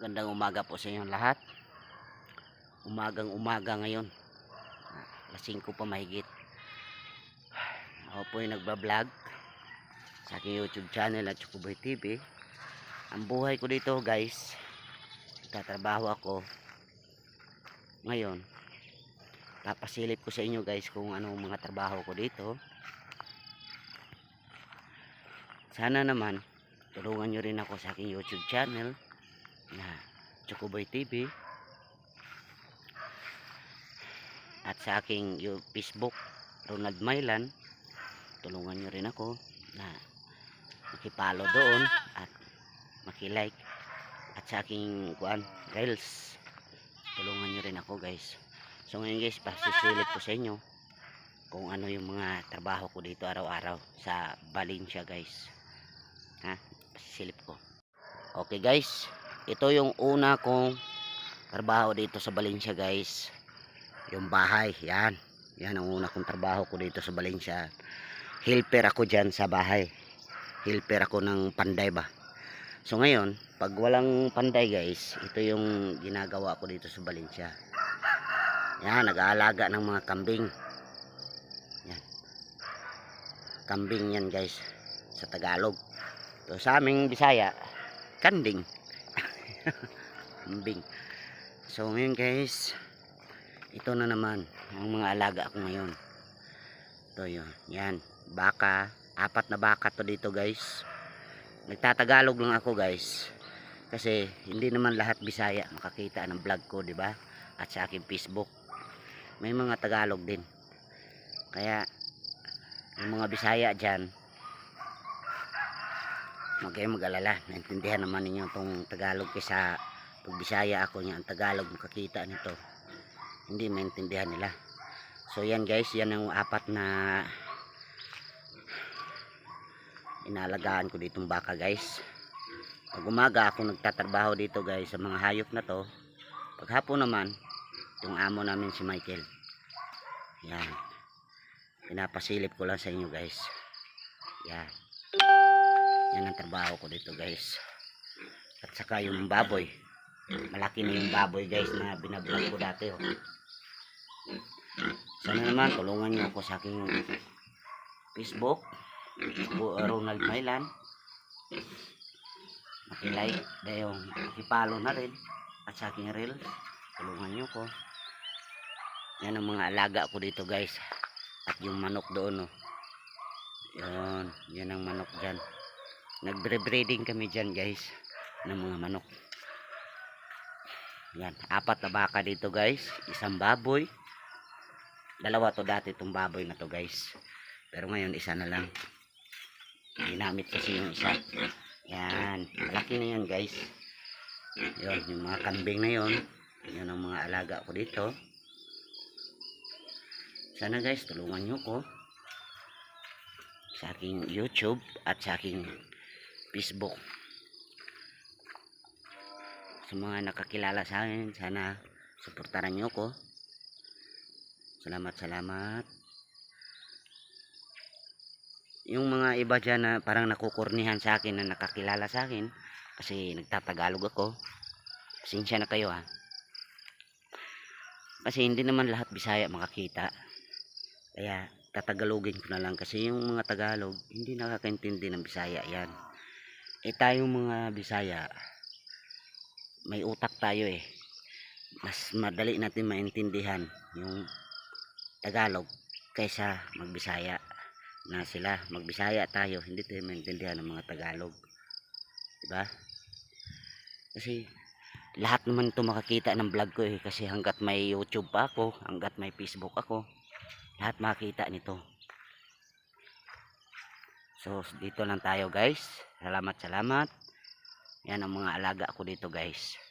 Gandang umaga po sa inyong lahat. Umagang umaga ngayon. Lasing ko pa mahigit. Ako po yung nagbablog sa aking YouTube channel at Chukuboy TV. Ang buhay ko dito guys, tatrabaho ako. Ngayon, papasilip ko sa inyo guys kung anong mga trabaho ko dito. Sana naman, tulungan nyo rin ako sa aking YouTube channel na Chocoboy TV at sa aking Facebook Ronald Mailan tulungan nyo rin ako na makipalo doon at makilike. At sa aking kuan reels tulungan nyo rin ako guys. So ngayon guys pasisilip ko sa inyo kung ano yung mga trabaho ko dito araw-araw sa Valencia guys. Ha? Pasisilip ko. Okay guys ito yung una kong trabaho dito sa Valencia guys. Yung bahay yan. Yan ang una kong trabaho ko dito sa Valencia. Helper ako dyan sa bahay. Helper ako ng panday ba? So ngayon pag walang panday guys ito yung ginagawa ko dito sa Valencia. Yan nag-aalaga ng mga kambing. Yan. Kambing yan guys sa Tagalog. So sa aming Bisaya kanding kambing so ngayon guys ito na naman ang mga alaga ko ngayon. Ito yun. Yan. Baka. Apat na baka to dito guys. Nagtatagalog lang ako guys. Kasi hindi naman lahat bisaya makakita ng vlog ko di ba? At sa aking facebook. May mga tagalog din. Kaya yung mga bisaya dyan huwag kayong mag-alala. Naintindihan naman ninyo itong tagalog kaysa pag bisaya. Ako niya ang tagalog makakita nito. Hindi maintindihan nila. So yan guys yan ang apat na inalagaan ko ditong baka guys. Pag umaga ako nagtatrabaho dito guys sa mga hayop na to. Pag hapon naman yung amo namin si Michael. Yan. Pinapasilip ko lang sa inyo guys. Yan yan ang trabaho ko dito guys. At saka yung baboy. Malaki na yung baboy guys na binablog ko dati oh. sana naman tulungan nyo ako sa aking facebook. Bu- Ronald Mailan makilike dahil makipalo na rin. At sa aking reel tulungan nyo ko. Yan ang mga alaga ko dito guys. At yung manok doon oh. yun yan ang manok dyan nagbre-breeding kami dyan guys ng mga manok. Yan apat na baka dito guys. Isang baboy. Dalawa to dati itong baboy na to guys. Pero ngayon isa na lang. Ginamit kasi yung isa. Yan malaki na yan guys. Yun yung mga kambing na yun. Yun ang mga alaga ko dito. Sana guys tulungan nyo ko sa aking youtube at sa aking facebook. Sa mga nakakilala sa akin sana suportaran nyo ko. Salamat salamat. Yung mga iba dyan na parang nakukurnihan sa akin na nakakilala sa akin kasi nagtatagalog ako. Pasensya na kayo ha kasi hindi naman lahat bisaya makakita. Kaya tatagalogin ko na lang kasi yung mga tagalog hindi nakakaintindi ng bisaya yan eh tayong mga bisaya may utak tayo eh. Mas madali natin maintindihan yung tagalog kaysa magbisaya na sila. Magbisaya tayo hindi tayo maintindihan ng mga tagalog. Diba? Kasi lahat naman ito makakita ng vlog ko eh. Kasi hanggat may youtube pa ako hanggat may facebook ako lahat makakita nito so dito lang tayo guys. Salamat salamat. Yan ang mga alaga ko dito guys